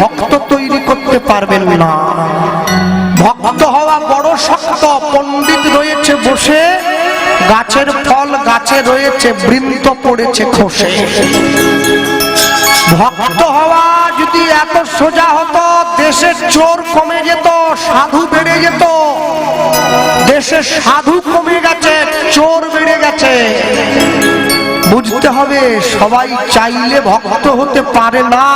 ভক্ত তৈরি করতে পারবেন না। ভক্ত হওয়া বড় শক্ত, পণ্ডিত রয়েছে বসে, গাছের ফল গাছে রয়েছে বৃন্ত পড়েছে খসে। ভক্ত হওয়া যদি এত সোজা হতো, দেশের চোর কমে যেত, সাধু বেড়ে যেত। দেশে সাধু কমে গেছে, চোর বেড়ে গেছে। বুঝতে হবে, সবাই চাইলে ভক্ত হতে পারে না।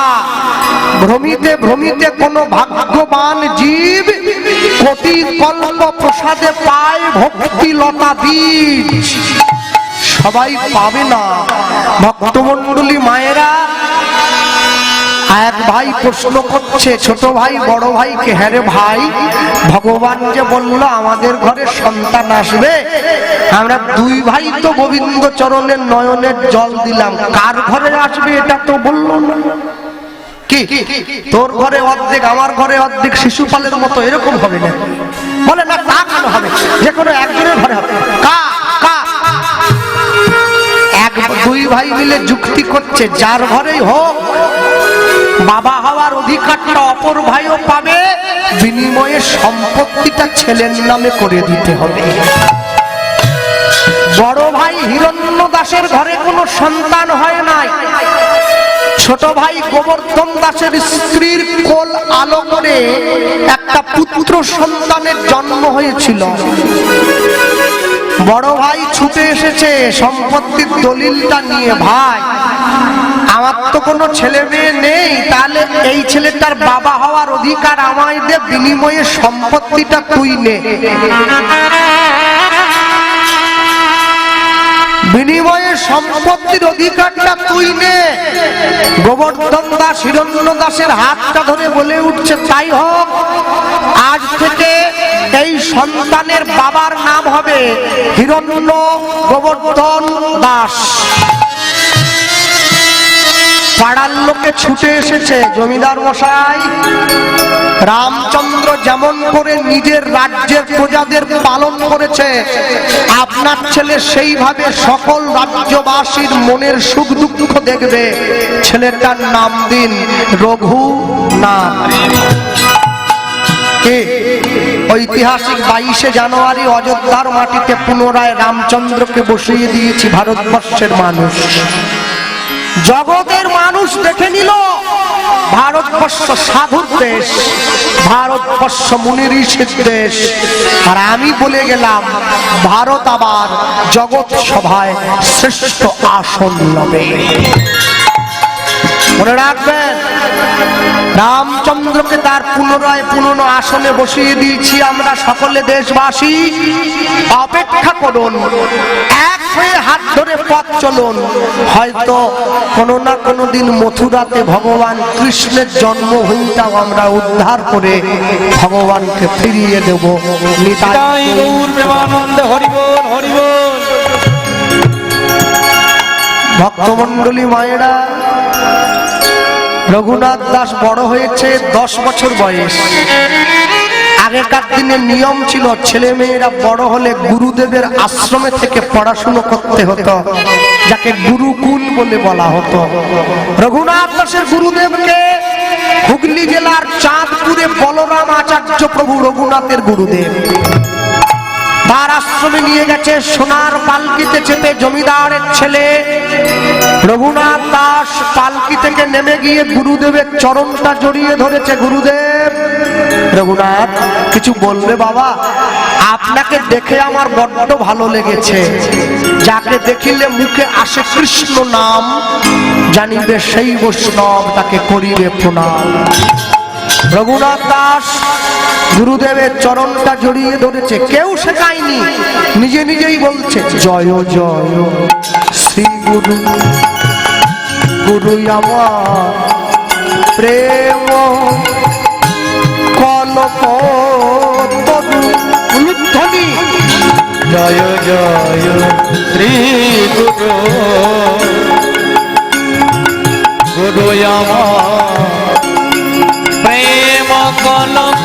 ভ্রমিতে ভ্রমিতে কোনো ভাগ্যবান জীব কোটি কল্প প্রসাদে পায় ভক্তি লতা বীজ। সবাই পাবে না। ভক্তমণ্ডলী মায়েরা, এক ভাই প্রশ্ন করছে, ছোট ভাই, বড় ভাইকে হ্যাঁ রে ভাই, ভগবান যে বলল, আমাদের ঘরে সন্তান আসবে? আমরা দুই ভাই তো গোবিন্দ চরণের নয়নের জল দিলাম। কার ঘরে আসবে এটা তো বলল না। কি? তোর ঘরে অর্ধেক, আমার ঘরে অর্ধেক শিশুপালের মতো এরকম হবে না বলে না, তা কেন হবে? যে কোনো একজনের ঘরে হবে। কা? কা? এক দুই ভাই মিলে যুক্তি করছে, যার ঘরেই হোক, বাবা হওয়ার অধিকারটা অপর ভাইও পাবে, বিনিময়ে সম্পত্তিটা ছেলের নামে করে দিতে হবে। বড় ভাই হিরণ্য দাসের ঘরে কোনো সন্তান হয় নাই। ছোট ভাই গোবর্ধন দাসের স্ত্রীর কোল আলো করে একটা পুত্র সন্তানের জন্ম হয়েছিল। বড় ভাই ছুটে এসেছে, সম্পত্তির দলিলটা নিয়ে, ভাই, আমার তো কোনো ছেলে মেয়ে নেই, তাহলে এই ছেলেটার বাবা হওয়ার অধিকার আমায় দে, বিনিময়ে সম্পত্তিটা তুই নে। বিনিময়ে সম্পত্তির অধিকারটা তুই নে। গোবর্ধন দাস, হিরণ্য দাসের হাতটা ধরে বলে উঠছে, তাই হোক, আজ থেকে এই সন্তানের বাবার নাম হবে হিরণ্য গোবর্ধন দাস। পাড়ার লোকে ছুটে এসেছে, জমিদার মশাই। রামচন্দ্র যেমন করে নিজের রাজ্যের প্রজাদের পালন করেছে, আপনার ছেলে সেইভাবে সকল রাজ্যবাসীর মনের সুখ দুঃখ দেখবে। ছেলেটার নাম দিন রঘু নাম কে? ঐতিহাসিক বাইশে জানুয়ারি অযোধ্যার মাটিতে পুনরায় রামচন্দ্রকে বসিয়ে দিয়েছি ভারতবর্ষের মানুষ। জগতের মানুষ দেখে নিল, ভারতবর্ষ সাধুর দেশ, ভারতবর্ষ মুনি ঋষির দেশ। আর আমি বলে গেলাম, ভারত আবার জগৎ সভায় শ্রেষ্ঠ আসন লবে মনে রাখবেন রামচন্দ্রকে তার পুনরায় পুরনো আসনে বসিয়ে দিয়েছি আমরা সকলে দেশবাসী। অপেক্ষা করুন এক হয়ে হাত ধরে পথ চলুন। হয়তো কোনো না কোনো দিন মথুরাতে ভগবান কৃষ্ণের জন্মভূমিটাও আমরা উদ্ধার করে ভগবানকে ফিরিয়ে দেব। নিতাই হরিবল হরিবল। ভক্তমন্ডলী মায়েরা রঘুনাথ দাস বড় হয়েছে দশ বছর বয়স। আগেকার দিনে নিয়ম ছিল ছেলে মেয়েরা বড় হলে গুরুদেবের আশ্রমে থেকে পড়াশুনো করতে হতো, যাকে গুরুকুল বলে বলা হতো। রঘুনাথ দাসের গুরুদেবকে হুগলি জেলার চাঁদপুরে বলরাম আচার্য প্রভু রঘুনাথের গুরুদেব। আশ্রমে নিয়ে গেছে সোনার পালকিতে চেপে জমিদারের ছেলে। রঘুনাথ দাস পালকি থেকে নেমে গিয়ে গুরুদেবের চরণটা জড়িয়ে ধরেছে, গুরুদেব। রঘুনাথ, কিছু বলবে বাবা? আপনাকে দেখে আমার বড্ড ভালো লেগেছে। যাকে দেখিলে মুখে আসে কৃষ্ণ নাম, জানিবে সেই বৈষ্ণব তাকে করিবে প্রণাম। রঘুনাথ দাস গুরুদেবের চরণটা জড়িয়ে ধরেছে। কেউ শেখায়নি। নিজে নিজেই বলছে, জয় জয়, শ্রী গুরু। গুরু আমার প্রেম কলপ উলুধ্বনি জয় জয়, শ্রী গুরু। গুরু আমার প্রেম কলপ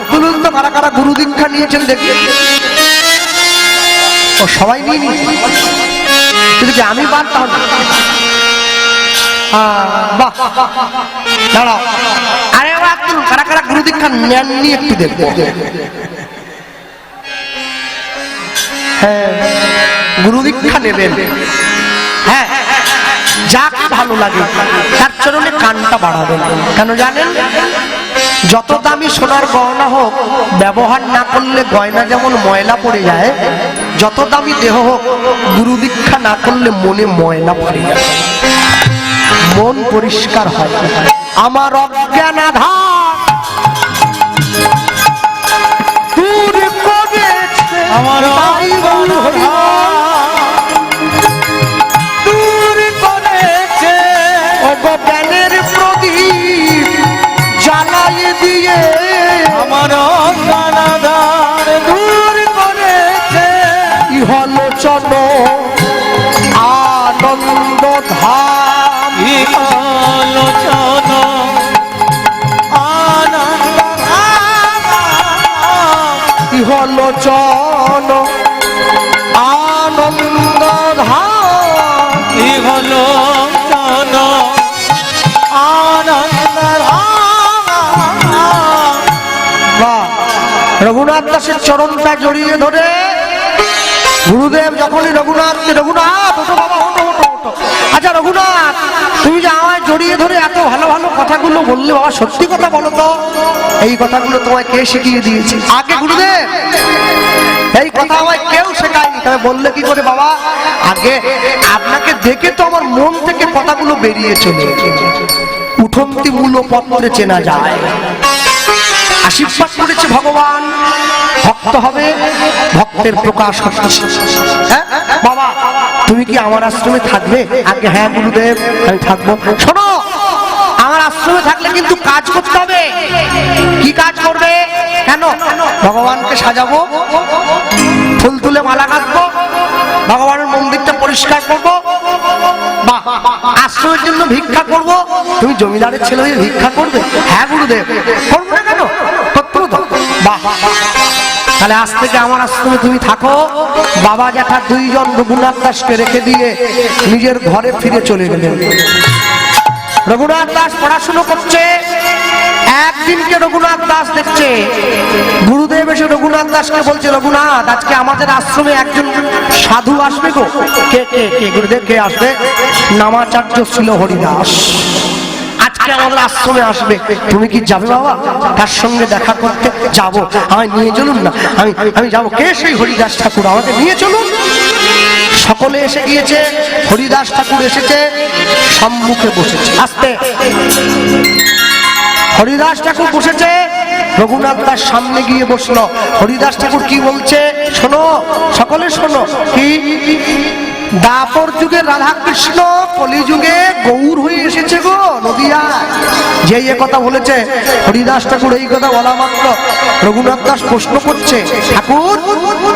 হাত তুলুন কারা কারা গুরু দীক্ষা নিয়েছেন দেখি। ও, সবাই নিয়ে নিয়েছে। কিন্তু কি আমি তাহলে? বাহ। দাঁড়াও। আরে হাত কারা কারা গুরু দীক্ষা নেননি একটু দেখব। হ্যাঁ গুরু দীক্ষা নেবেন। হ্যাঁ যাকে ভালো লাগে। তার চরণে কানটা বাড়াবেন। কেন জানেন? যত দামি সোনার গয়না হোক, ব্যবহার না করলে গয়না যেমন ময়লা পড়ে যায়, যত দামি দেহ হোক, গুরু দীক্ষা না করলে মনে ময়লা পড়ে যায়। মন পরিষ্কার হয়। আমার অজ্ঞান আধার কানাদার দূর করেছে ইহলোচন আনন্দ ধাম আনন্দ ইহলোচন আনন্দ রঘুনাথ দাসের চরণটা জড়িয়ে ধরে। গুরুদেব যখনই রঘুনাথ রঘুনাথ আচ্ছা রঘুনাথ, তুমি যে আমায় জড়িয়ে ধরে এত ভালো ভালো কথাগুলো বললে বাবা, সত্যি কথা বলো তো। এই কথাগুলো তোমায় কে শিখিয়ে দিয়েছে? আগে গুরুদেব, এই কথা আমায় কেউ শেখায়নি। তবে বললে কি করে বাবা, আগে আপনাকে দেখে তো আমার মন থেকে কথাগুলো বেরিয়ে চলে। উঠন্তি মূল পত্রে চেনা যায়। আশীর্বাদ করেছে ভগবান। ভক্ত হবে, ভক্তের প্রকাশ হচ্ছে হ্যাঁ? বাবা, তুমি কি আমার আশ্রমে থাকবে? আগে হ্যাঁ গুরুদেব, আমি থাকব। শোনো, আমার আশ্রমে থাকলে কিন্তু কাজ করতে হবে। কি কাজ করবে? কেন? ভগবানকে সাজাবো, ফুল তুলে মালা কাটবো, ভগবানের মন্দিরটা পরিষ্কার করব। বাহ আশ্রমের জন্য ভিক্ষা করব। তুমি জমিদারের ছেলে হয়ে ভিক্ষা করবে? হ্যাঁ গুরুদেব। করব না কেন? তাহলে আজ থেকে আমার আশ্রমে তুমি থাকো। বাবা জ্যাঠা দুইজন রঘুনাথ দাসকে রেখে দিয়ে নিজের ঘরে ফিরে চলে গেলেন। রঘুনাথ দাস পড়াশুনো করছে, একদিনকে রঘুনাথ দাস দেখছে। গুরুদেব এসে রঘুনাথ দাসকে বলছে, রঘুনাথ, আজকে আমাদের আশ্রমে একজন সাধু আসবে গো। কে কে কে? গুরুদেব, কে আসবে? নামাচার্য ছিল হরিদাস। আজকে আমাদের আশ্রমে আসবে। তুমি কি যাবে বাবা? তার সঙ্গে দেখা করতে যাব। আমায় নিয়ে চলুন না। আমি আমি যাব। কে সেই হরিদাস ঠাকুর? আমাকে নিয়ে চলুন। সকলে এসে গিয়েছে। হরিদাস ঠাকুর এসেছে। সম্মুখে বসেছে। আসতে। হরিদাস ঠাকুর বসেছে। রঘুনাথ দাস সামনে গিয়ে বসল। হরিদাস ঠাকুর কি বলছে? শোনো। সকলে শোনো। কি? দাপর যুগে রাধা কৃষ্ণ কলি যুগে গৌর হয়ে এসেছে গো নদিয়া যে এ কথা বলেছে হরিদাস ঠাকুর এই কথা বলা মাত্র। রঘুনাথ দাস প্রশ্ন করছে ঠাকুর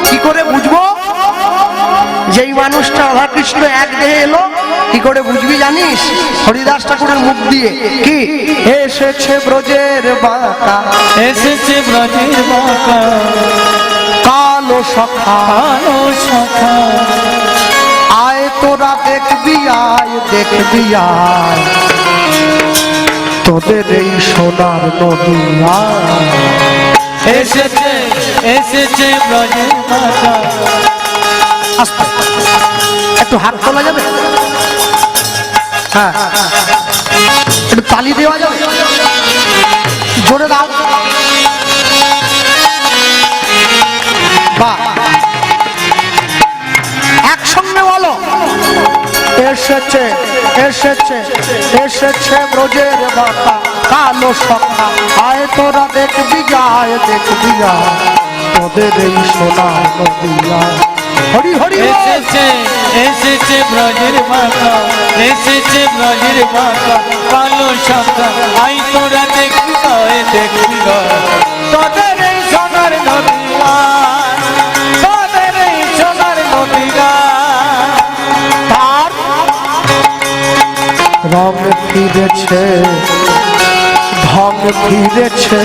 কি করে বুঝব? যেই মানুষটা রাধাকৃষ্ণ এক দেহে এলো কি করে বুঝবি জানিস? হরিদাস ঠাকুরের মুখ দিয়ে কি? এসেছে ব্রজের বাঁকা এসেছে ব্রজের বাঁকা। কালো সখা আলো সখা। দেখবি আয় তোদের এই সোনার নদী আয়। এসেছে এসেছে ব্রজের একটু হাত তোলা যাবে? হ্যাঁ। একটু তালি দেওয়া যাবে? জোরে দাও। এসেছে এসেছে এসেছে ব্রজের বাতা কালো সখা আয় তোরা দেখবি যায় দেখবি যায় তোদের এই সোনা নদিয়া। হরি হরি। এসেছে এসেছে ব্রজের বাঁকা এসেছে ব্রজের বাঁকা কালো সখা আই তোরা দেখবি গায়ে দেখবি তোদের এই সোনার তোদের এই সোনার রং ফিরেছে ঢং ফিরেছে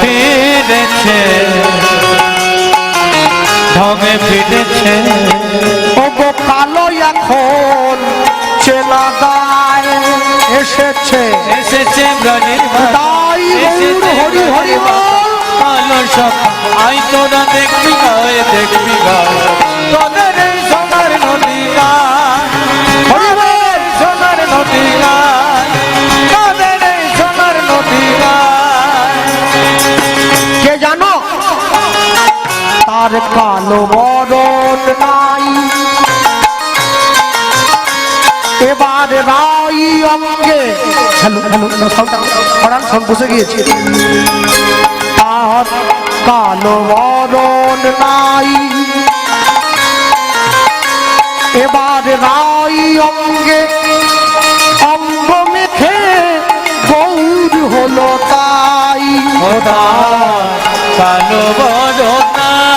পেয়ে বেড়েছে ঢঙে ফিরেছে। ওগো কালো এখন চেনা দায় এসেছে। এসেছে তাই হরি হরি। কালো সব। আই তোরা দেখবি গায়ে দেখবি গায়ে তোদের হ্যালো হ্যালো সব বসে গিয়েছে। তার কালো বরণ নাই। এবার রাই অঙ্গে অঙ্গ মেখে গৌর হলো তাই। কালো বদনা কালো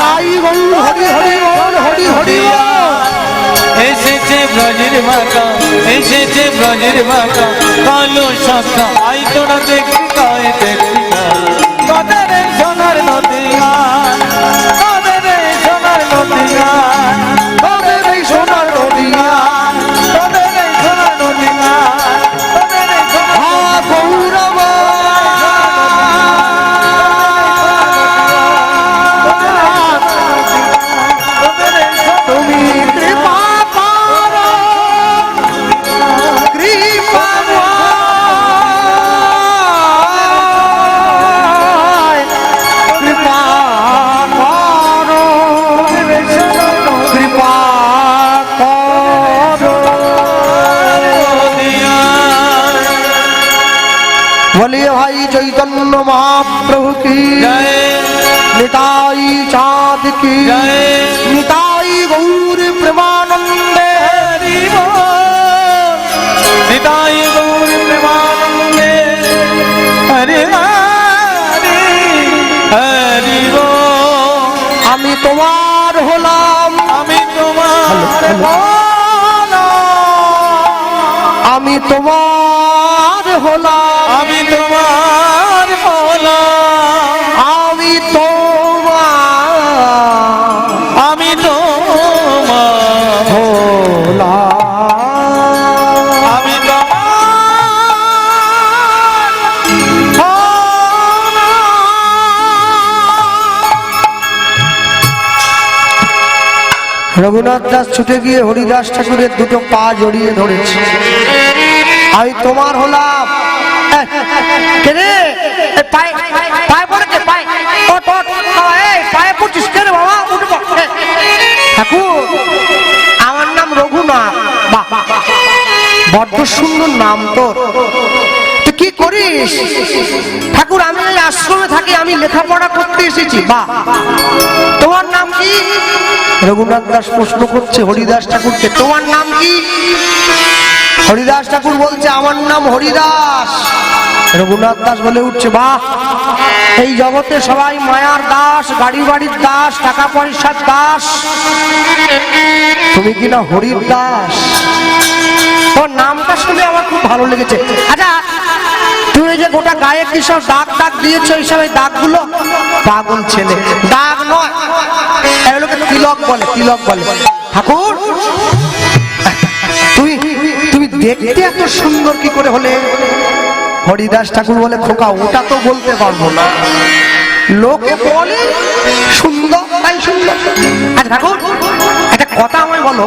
তাই গৌর হরি হরি বল হরি হরি বল। এসেছে ব্রজের মাতা এসেছে ব্রজের মাতা কালো শাখা আই তোরা দেখবি গায়ে গায়ে। সোনার নদী তোদের সোনার নদী তোদের সোনার নদিয়া की জয় निताई गौर प्रेमानंदे হরি বল নিতাই গৌর প্রেমানন্দে হরে হরে হরি বল আমি তোমার হলাম আমি তোমার বল আমি তোমার হলাম রঘুনাথ দাস ছুটে গিয়ে হরিদাস ঠাকুরের দুটো পা জড়িয়ে ধরেছে। আমি তোমার হলাম। আমার নাম রঘুনাথ। বড্ড সুন্দর নাম তোর। তুই কি করিস? আমি এই আশ্রমে থাকি আমি লেখাপড়া করতে এসেছি। বাহ তোমার নাম কি? রঘুনাথ দাস প্রশ্ন করছে হরিদাস ঠাকুরকে। তোমার নাম কি? হরিদাস ঠাকুর বলছে আমার নাম হরিদাস। রঘুনাথ দাস বলে উঠছে বাহ! এই জগতে সবাই মায়ার দাস গাড়ি বাড়ির দাস টাকা পয়সার দাস। তুমি কিনা হরির দাস? তোর নামটা শুনে আমার খুব ভালো লেগেছে। আচ্ছা তুমি এই যে গোটা গায়ে কি সব দাগ দাগ দিয়েছ এইসব এই দাগগুলো? পাগল ছেলে। দাগ নয়। এগুলোকে তিলক বলে তিলক বলে। ঠাকুর, তুমি তুমি দেখতে এত সুন্দর কি করে হলে? হরিদাস ঠাকুর বলে, খোকা, ওটা তো বলতে পারব না। লোকে বলে সুন্দর, তাই সুন্দর। আচ্ছা ঠাকুর, একটা কথা আমায় বলো।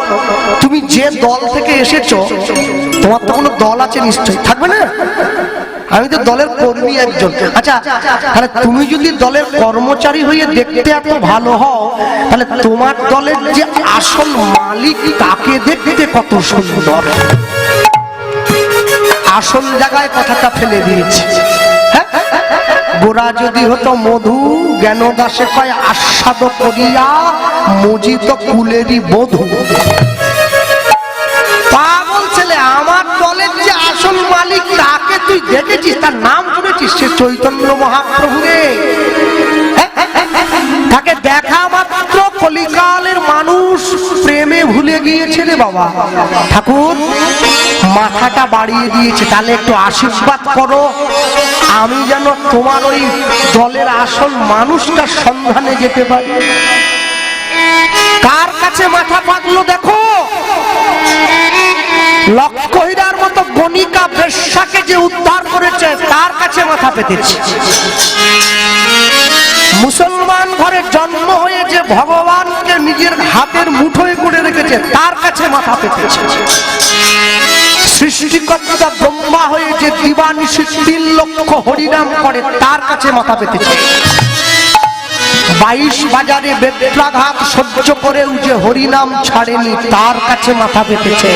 তুমি যে দল থেকে এসেছ, তোমার তো কোনো দল আছে নিশ্চয়ই। থাকবে না? আমি তো দলের কর্মী একজন। আচ্ছা তাহলে তুমি যদি দলের কর্মচারী হয়ে দেখতে এত ভালো হও, তাহলে তোমার দলের যে আসল মালিক তাকে দেখতে কত সুন্দর। আসল জায়গায় কথাটা ফেলে দিয়েছি। গোরা যদি হতো মধু জ্ঞান দাসে কয় আস্বাদ করিয়া মজিত কুলেরই বধু। তুই দেখেছিস, তার নাম শুনেছিস? সে চৈতন্য মহাপ্রভু রে তাকে দেখা মাত্র কলিকালের মানুষ। প্রেমে ভুলে গিয়েছে রে বাবা। ঠাকুর, মাথাটা বাড়িয়ে দিয়েছে। তাহলে একটু আশীর্বাদ করো। আমি যেন তোমার ওই দলের আসল মানুষটার সন্ধানে যেতে পারি। কার কাছে মাথা পাতলো দেখো? লক্ষহীরার মতো গণিকা যে উদ্ধার করেছে, তার কাছে মাথা পেতেছে। মুসলমান ঘরে জন্ম হয়ে যে ভগবানকে নিজের হাতের মুঠোয় করে রেখেছে, তার কাছে মাথা পেতেছে। সৃষ্টিকর্তা ব্রহ্মা হয়ে যে দিবানিশি তিন লক্ষ হরিনাম করে, তার কাছে মাথা পেতেছে। বাইশ বাজারে বেত্রাঘাত সহ্য করেও যে হরিনাম ছাড়েনি তার কাছে মাথা পেতেছে।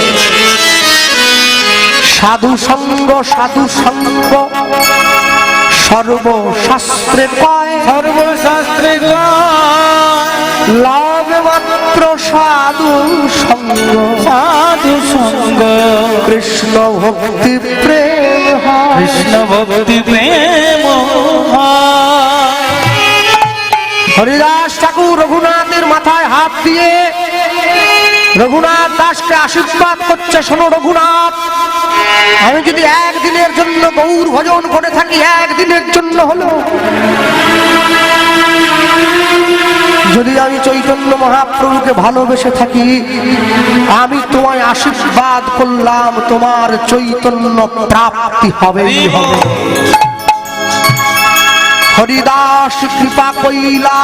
সাধু সঙ্গ সাধু সঙ্গ সর্বশাস্ত্রে কয় সর্বশাস্ত্রে লাভ মাত্র সাধু সঙ্গ। সাধু সঙ্গ। কৃষ্ণ ভক্তি প্রেম কৃষ্ণ ভক্তি প্রেম হয়। হরিদাস ঠাকুর রঘুনাথের মাথায় হাত দিয়ে রঘুনাথ দাসকে আশীর্বাদ করছে, শোনো রঘুনাথ। আমি যদি একদিনের জন্য গৌর ভজন করে থাকি, একদিনের জন্য হলো। যদি আমি চৈতন্য মহাপ্রভুকে ভালোবেসে থাকি, আমি তোমায় আশীর্বাদ করলাম, তোমার চৈতন্য প্রাপ্তি হবেই হবে হরিদাস কৃপা কইলা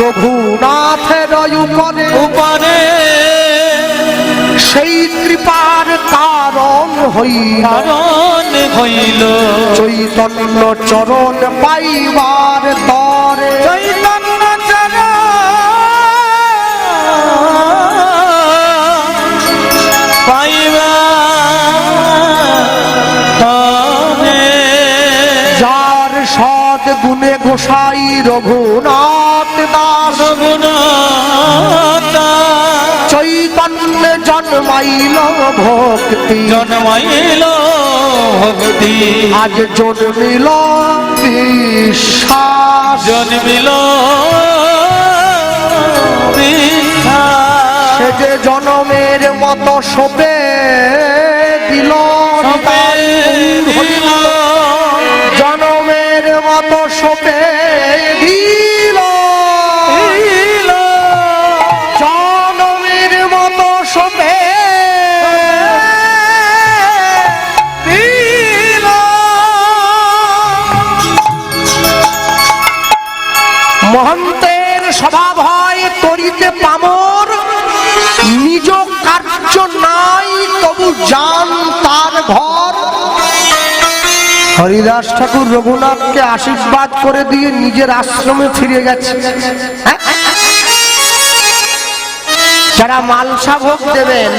রঘুনাথের উপরে। উপরে। সেই কৃপার কারণ হইলা। চৈতন্য চরণ পাইবার তরে। চৈতন্য সদ গুণে গোসাই রঘুনাথ দাস। চৈতন্য জন্মাইল ভক্তি। জন্মাইল ভক্তি। আজ জন্মিল বিশ্বাস। জন্মিল সে যে জনমের মতো সোপে হয় পামর। নিজ কার্য নাই, তবু জান তার ঘর। হরিদাস ঠাকুর রঘুনাথকে আশীর্বাদ করে দিয়ে নিজের আশ্রমে ফিরে গেছে। হ্যাঁ? যারা মালসা ভোগ দেবেন,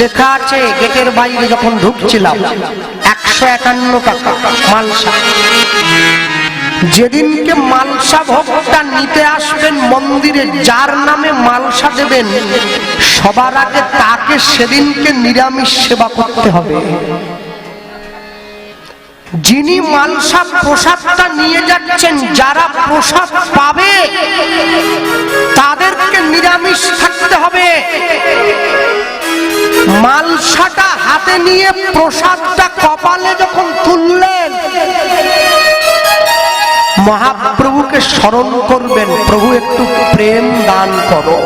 লেখা আছে, গেটের বাইরে যখন ঢুকছিলাম, একশো একান্ন টাকা মালসা। যেদিনকে মালসা ভোগটা নিতে আসবেন মন্দিরে, যার নামে মালসা দেবেন, সবার আগে তাকে সেদিনকে নিরামিষ সেবা করতে হবে। যিনি মালসা প্রসাদটা নিয়ে যাচ্ছেন, যারা প্রসাদ পাবে, তাদেরকে নিরামিষ থাকতে হবে। মালসাটা হাতে নিয়ে প্রসাদটা কপালে যখন তুললেন মহাপ্রভুকে স্মরণ করবেন। প্রভু, একটু প্রেম দান করো।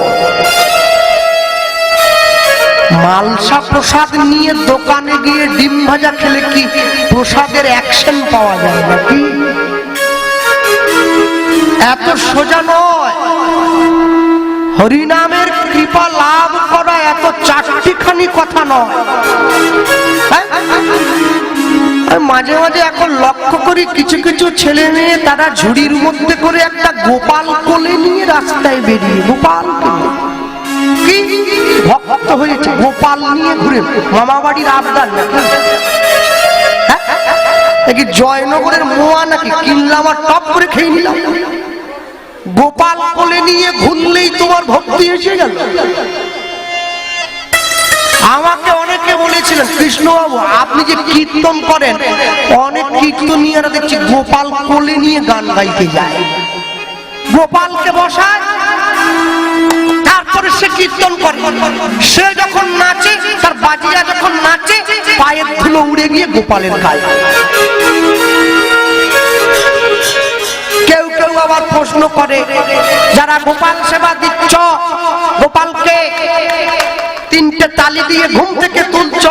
মালসা প্রসাদ নিয়ে দোকানে গিয়ে ডিম ভাজা খেলে কি প্রসাদের অ্যাকশন পাওয়া যায় নাকি? এত সোজা নয়। হরিনামের কৃপা লাভ করা এত চারটিখানি কথা নয়। মাঝে মাঝে এখন লক্ষ্য করি কিছু কিছু ছেলে মেয়ে তারা ঝুড়ির মধ্যে করে একটা গোপাল কোলে নিয়ে রাস্তায় বেরিয়ে গোপাল কি? ভক্ত হয়েছে, গোপাল নিয়ে ঘুরে। মামা বাড়ির আবদার নাকি হ্যাঁ? জয়নগরের মোয়া নাকি? কিনলাম আর টপ করে খেয়ে নিলাম। গোপাল কোলে নিয়ে ঘুরলেই তোমার ভক্তি এসে গেল। বলেছিলেন, কৃষ্ণবাবু, আপনি যে কীর্তন করেন, অনেক কীর্তনীয়রা দেখছি গোপাল কোলে নিয়ে গান গাইতে যায়। গোপালকে বসায়, তারপরে সে কীর্তন করে। সে যখন নাচে, তার বাজিয়া যখন নাচে, পায়ের ধুলো উড়ে গিয়ে গোপালের গায়ে। কেউ কেউ আবার প্রশ্ন করে, যারা গোপাল সেবা দিচ্ছ, গোপালকে তিনটে তালি দিয়ে ঘুম থেকে তুলছ।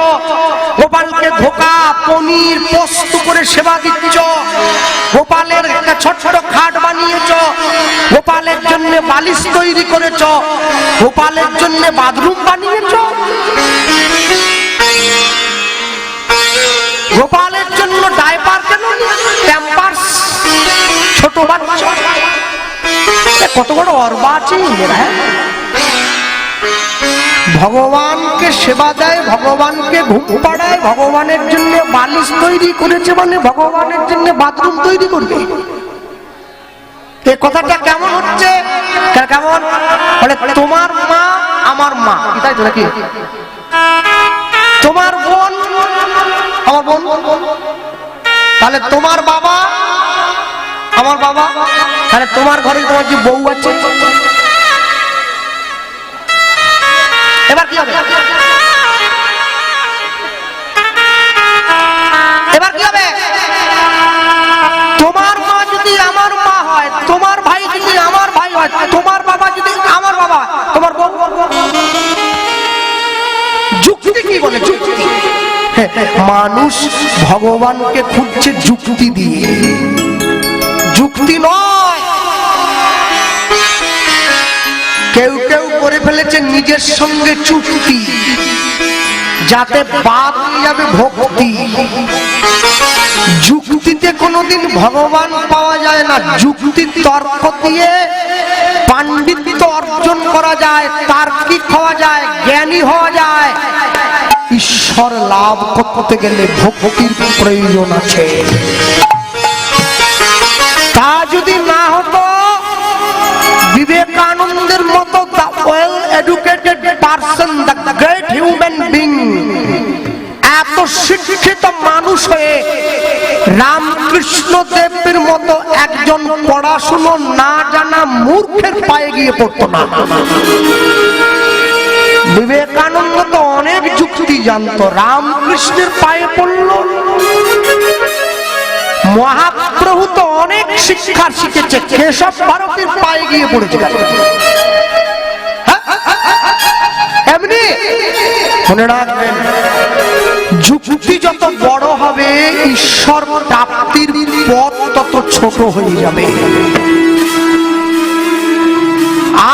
গোপালকে ধোকা পনির পোস্ত করে সেবা দিচ্ছ। গোপালের একটা ছোট ছোট খাট বানিয়েছ। গোপালের জন্য বালিশ তৈরি করেছ। গোপালের জন্য বাথরুম বানিয়েছ। গোপালের জন্য ডাইপার কেন প্যাম্পার্স। ছোট বাচ্চা। কত বড় অর্বাচীন এরা, হ্যাঁ? ভগবানকে সেবা দেয়, ভগবানকে ঘুম পাড়ায়, ভগবানের জন্য বালিশ তৈরি করেছে মানে ভগবানের জন্য বাথরুম তৈরি করবে। এই কথাটা কেমন হচ্ছে? কেমন? বলে, তোমার মা আমার মা। তাই তো নাকি? তোমার বোন, আমার বোন। তাহলে তোমার বাবা, আমার বাবা? তাহলে তোমার ঘরে তোমার যে বউ আছে? এবার কি হবে? এবার কি হবে? তোমার মা যদি আমার মা হয়, তোমার ভাই যদি আমার ভাই হয়, তোমার বাবা যদি আমার বাবা তোমার যুক্তি কি বলে? যুক্তি। মানুষ ভগবানকে খুঁজছে যুক্তি দিয়ে। যুক্তি নয়। কেউ কেউ করে ফেলেছে নিজের সঙ্গে চুক্তি, যাতে বাদ যাবে ভক্তি। যুক্তিতে কোনোদিন ভগবান পাওয়া যায় না, যুক্তি তর্ক দিয়ে পাণ্ডিত্য অর্জন করা যায়, তার্কিক হওয়া যায়, জ্ঞানী হওয়া যায়। ঈশ্বর লাভ করতে গেলে ভক্তির প্রয়োজন আছে। তা যদি না হতো, বিবেকানন্দের the well educated person the great human being এত শিক্ষিত মানুষ হয়ে রামকৃষ্ণ দেবের মতো একজন পড়াশুনো না জানা মূর্খের পায়ে গিয়ে পড়তো না। বিবেকানন্দ তো অনেক যুক্তি জানতো, রামকৃষ্ণের পায়ে পড়ল। মহাপ্রভু তো অনেক শিক্ষা শিখেছে, কেশব ভারতীর পায়ে গিয়ে পড়েছে। এমনি? মনে রাখবেন, যুক্তি যত বড় হবে, ঈশ্বর প্রাপ্তির পথ তত ছোট হয়ে যাবে।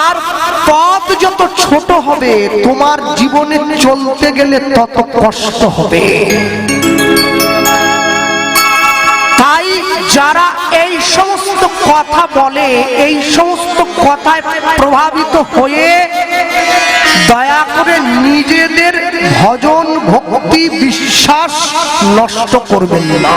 আর পথ যত ছোট হবে, তোমার জীবনে চলতে গেলে তত কষ্ট হবে। তাই যারা এই সমস্ত কথা বলে, এই সমস্ত কথায় প্রভাবিত হয়ে দয়া করে নিজেদের ভজন ভক্তি বিশ্বাস নষ্ট করবেন না।